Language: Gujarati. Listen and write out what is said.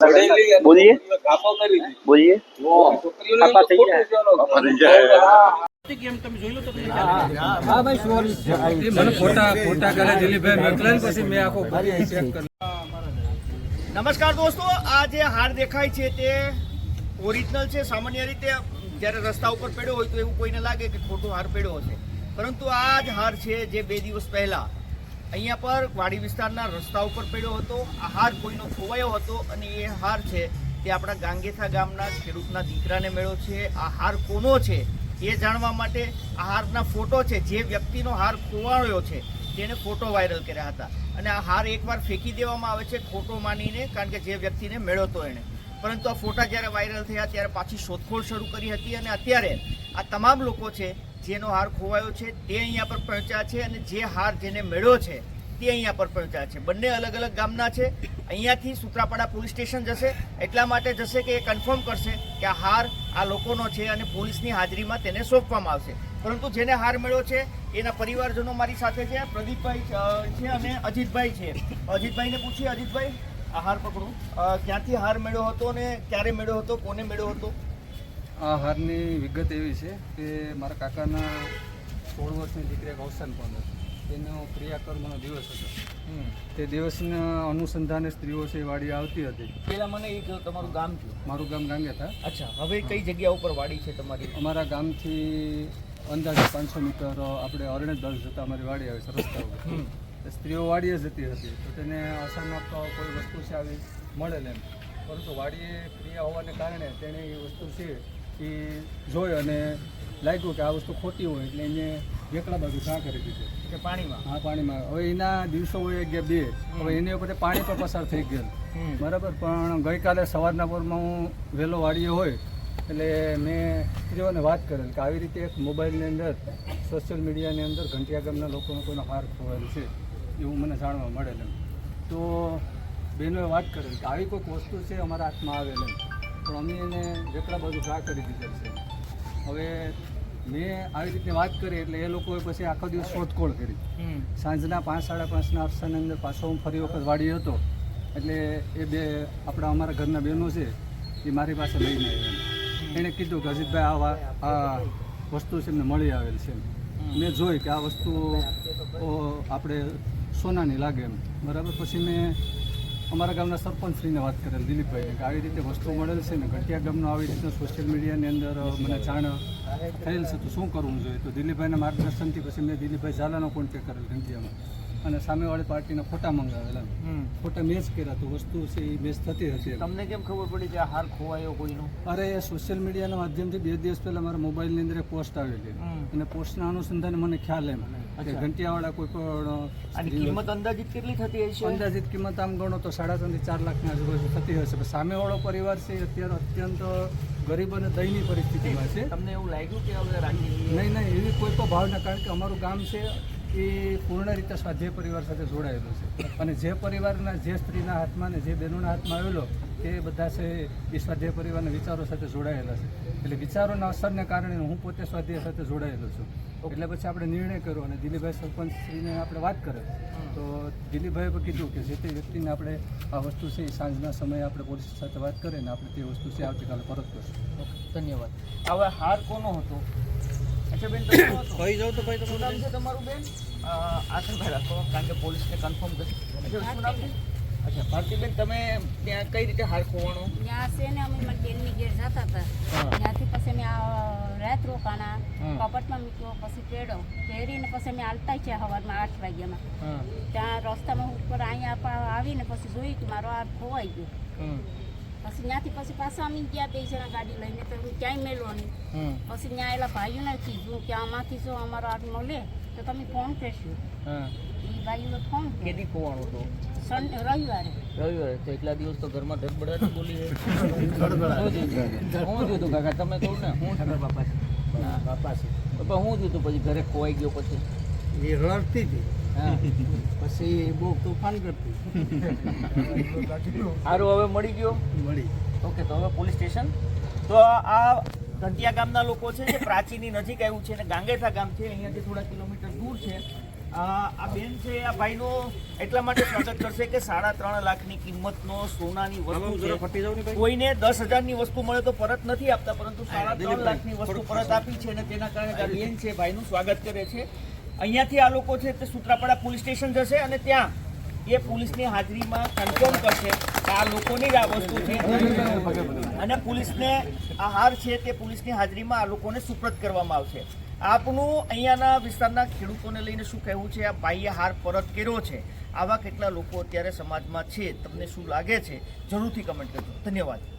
બોલીએ? બોલીએ? મને ફોટા ફોટા કરે દિલીપભાઈ મોકલે પછી મેં આખો ચેક કરી નમસ્કાર દોસ્તો આ જે હાર દેખાય છે તે ઓરિજિનલ છે. સામાન્ય રીતે જ્યારે રસ્તા ઉપર પડ્યો હોય તો એવું કોઈને લાગે કે ખોટો હાર પડ્યો હશે. પરંતુ આ જ હાર છે જે બે દિવસ પહેલા અહીંયા પર વાડી વિસ્તારના રસ્તા ઉપર પડ્યો હતો આ હાર કોઈનો ખોવાયો હતો અને એ હાર છે તે આપણા ગાંગેથા ગામના ખેડૂતના દીકરાને મળ્યો છે. આ હાર કોનો છે એ જાણવા માટે આ હારના ફોટો છે, જે વ્યક્તિનો હાર ખોવાયો છે તેને ફોટો વાયરલ કર્યા હતા. અને આ હાર એકવાર ફેંકી દેવામાં આવે છે ખોટો માનીને, કારણ કે જે વ્યક્તિને મેળ્યો હતો એણે. પરંતુ આ ફોટા જ્યારે વાયરલ થયા, ત્યારે પાછી શોધખોળ શરૂ કરી હતી અને અત્યારે આ તમામ લોકો છે જેનો હાર ખોવાયો છે, તે અહીંયા પર પહોંચ્યા છે અને જે હાર જેને મેળ્યો છે, તે અહીંયા પર પહોંચ્યા છે. બંને અલગ અલગ ગામના છે. અહીંયાથી સુત્રાપાડા પોલીસ સ્ટેશન જશે. એટલા માટે જશે કે એ કન્ફર્મ કરશે કે આ હાર આ લોકોનો છે અને પોલીસની હાજરીમાં તેને સોંપવામાં આવશે. પરંતુ જેને હાર મળ્યો છે, એના પરિવારજનો મારી સાથે છે. પ્રદીપભાઈ છે અને અજીતભાઈ છે. અજીતભાઈને પૂછીએ. અજીતભાઈ, આ હાર પકડું. ક્યાંથી હાર મળ્યો હતો અને ક્યારે મળ્યો હતો, કોને મળ્યો હતો? આ હારની વિગત એવી છે કે મારા કાકાના સોળ વર્ષની દીકરી એક અવસાન પામ્યો તેનો ક્રિયાકર્મનો દિવસ હતો. તે દિવસના અનુસંધાને સ્ત્રીઓ છે વાડી આવતી હતી. પેલા મને એ તમારું ગામ થયું મારું ગામ ગાંગેથા. અચ્છા હવે કઈ જગ્યા ઉપર વાડી છે તમારી? અમારા ગામથી અંદાજે પાંચસો મીટર આપણે અરણેજ બાજુ જતા અમારી વાડી આવે છે રસ્તા ઉપર. સ્ત્રીઓ વાડીએ જતી હતી. તો તેને અચાનક કોઈ વસ્તુ છે આવી? મળેલ એમ. પરંતુ વાડીએ ક્રિયા હોવાને કારણે તેણે એ વસ્તુ છે એ જોઈ અને લાગ્યું કે આ વસ્તુ ખોટી હોય એટલે એને વેકડા બાજુ ઘા કરી દીધું. કે પાણીમાં? હા પાણીમાં. હવે એના દિવસો હોય ગયા બે હવે એની ઉપર પાણી પર પસાર થઈ ગયેલ બરાબર? પણ ગઈકાલે સવારના પરમાં હું વહેલો વાડીએ હોય એટલે મેં સ્ત્રીઓને વાત કરેલ કે આવી રીતે એક મોબાઈલની અંદર સોશિયલ મીડિયાની અંદર ઘંટિયા ગામના લોકોનો કોઈનો હાર ખોવાયેલ છે એવું મને જાણવા મળેલ તો બહેનોએ વાત કરેલ કે આવી કોઈક વસ્તુ છે અમારા હાથમાં આવેલ એમ. પણ અમે એને વેકડા બાજુ ઘા કરી દીધેલ છે. હવે મેં આવી રીતે વાત કરી એટલે એ લોકોએ પછી આખો દિવસ શોધખોળ કરી. સાંજના પાંચ સાડા પાંચના અરસાની અંદર પાછો હું ફરી વખત વાડી હતો. એટલે એ બે આપણા અમારા ઘરના બહેનો છે એ મારી પાસે લઈને આવ્યા એણે કીધું કે અજીતભાઈ આ આ વસ્તુ છે એમને મળી આવેલ છે મેં જોઈ કે આ વસ્તુ આપણે સોનાની લાગે એમ. બરાબર? પછી મેં અમારા ગામના સરપંચશ્રીને વાત કરેલ દિલીપભાઈને કે આવી રીતે વસ્તુ મળેલ છે ને ઘટિયા ગામનો આવી રીતના સોશિયલ મીડિયાની અંદર મને જાણ થયેલ છે, તો શું કરવું જોઈએ? તો દિલીપભાઈના માર્ગદર્શનથી પછી મેં દિલીપભાઈ ઝાલાનો કોન્ટેક કરેલ ઘંટિયામાં અને સામેવાળી પાર્ટીના ફોટા મંગાવેલા. ખોટા ફોટા મેચ કર્યા તો વસ્તુ છે એ મેચ થતી હતી તમને કેમ ખબર પડી કે હાર ખોવાયો કોઈનો? અરે એ સોશિયલ મીડિયાના માધ્યમથી બે દિવસ પહેલા મારા મોબાઈલની અંદર પોસ્ટ આવેલી. અને પોસ્ટના અનુસંધાને મને ખ્યાલ એમ. કે. ઘંટિયાવાળા કોઈ પણ કિંમત અંદાજિત કેટલી થતી હશે? અંદાજિત કિંમત આમ ગણો તો સાડા ત્રણથી ચાર લાખની આજુબાજુ થતી હશે. પણ સામેવાળો પરિવાર છે અત્યારે અત્યંત ગરીબ અને દયની પરિસ્થિતિમાં છે. તમને એવું લાગ્યું કે હવે રાખી નહીં નહીં એવી કોઈ તો ભાવના. કારણ કે અમારું ગામ છે એ પૂર્ણ રીતે સ્વાધ્યાય પરિવાર સાથે જોડાયેલો છે. અને જે પરિવારના જે સ્ત્રીના હાથમાં ને જે બહેનોના હાથમાં આવેલો તે બધા છે એ સ્વાધ્યાય પરિવારના વિચારો સાથે જોડાયેલા છે. એટલે વિચારોના અસરને કારણે હું પોતે સ્વાધ્યાય સાથે જોડાયેલો છું. એટલે પછી આપણે નિર્ણય કર્યો અને દિલીપભાઈ સરપંચ શ્રીને આપણે વાત કરે. તો દિલીપભાઈએ કીધું કે જે તે વ્યક્તિને આપણે આ વસ્તુ છે એ સાંજના સમયે આપણે પોલીસ સાથે વાત કરીને આપણે તે વસ્તુ છે આવતીકાલે પરત કરશું. ઓકે, ધન્યવાદ. હવે હાર કોનો હતો? અચ્છા બેન તમે કહો તો. શું નામ છે તમારું બેન? આસનભાઈ રાખો કારણ કે પોલીસને કન્ફર્મ કરી. અચ્છા શું નામ છે? અચ્છા ભારતીબેન તમે ત્યાં કઈ રીતે હાર ખોવાનો? ત્યાં છે ને અમે મારી બેનની ઘેર જતા હતા. ત્યાંથી પછી મેં આ રાત રોકાણા. કપટમાં મૂક્યો પછી પેડો પહેરીને પછી અમે હાલતા છે સવારમાં આઠ વાગ્યામાં. ત્યાં રસ્તામાં ઉપર અહીંયા આવીને પછી જોયું કે મારો આ ખોવાઈ ગયો. પછી ત્યાંથી પછી પાછા અમે ગયા બે જણા ગાડી લઈને તો હું ક્યાંય મેળવો નહીં. પછી ત્યાં એલા ભાઈઓને કીધું કે આમાંથી જો અમારો આ લે તો તમે ફોન કરશો. હા. એ ભાઈઓએ ફોન કેદી ખોવાનો હતો રવિવારે. રવિવારે તો એટલા દિવસ તો ઘરમાં ધડબડાટ બોલી હું થયું કાકા તમે કહું ને હું બાપા બાપા છે. બાપા હું થયું પછી ઘરે ખોવાઈ ગયો પછી? એ રડતી હતી. હા. પછી બહુ તોફાન કરતી. સારું હવે મળી ગયો? મળી ઓકે તો હવે પોલીસ સ્ટેશન? તો આ ઘંટિયા ગામના લોકો છે જે પ્રાચીની નજીક આવ્યું છે અને ગાંગેથા ગામ છે અહીંયાથી થોડા કિલોમીટર દૂર છે. આ આ બેન છે આ ભાઈનો એટલા માટે સ્વાગત કરશે કે સાડા ત્રણ લાખની કિંમતનો સોનાની વસ્તુ છે. કોઈને દસ હજારની વસ્તુ મળે તો પરત નથી આપતા પરંતુ સાડા ત્રણ લાખની વસ્તુ પરત આપી છે અને તેના કારણે આ બેન છે ભાઈનું સ્વાગત કરે છે. અહીંયાથી આ લોકો છે તે સુત્રાપાડા પોલીસ સ્ટેશન જશે અને ત્યાં એ પોલીસની હાજરીમાં કન્ફર્મ કરશે કે આ લોકોની જ આ વસ્તુ છે. અને પોલીસને આ હાર છે તે પોલીસની હાજરીમાં આ લોકોને સુપ્રત કરવામાં આવશે. આપનું અહીંયાના વિસ્તારના ખેડૂતોને લઈને શું કહેવું છે? આ ભાઈએ હાર પરત કર્યો છે. આવા કેટલા લોકો અત્યારે સમાજમાં છે? તમને શું લાગે છે? જરૂરથી કમેન્ટ કરજો. ધન્યવાદ.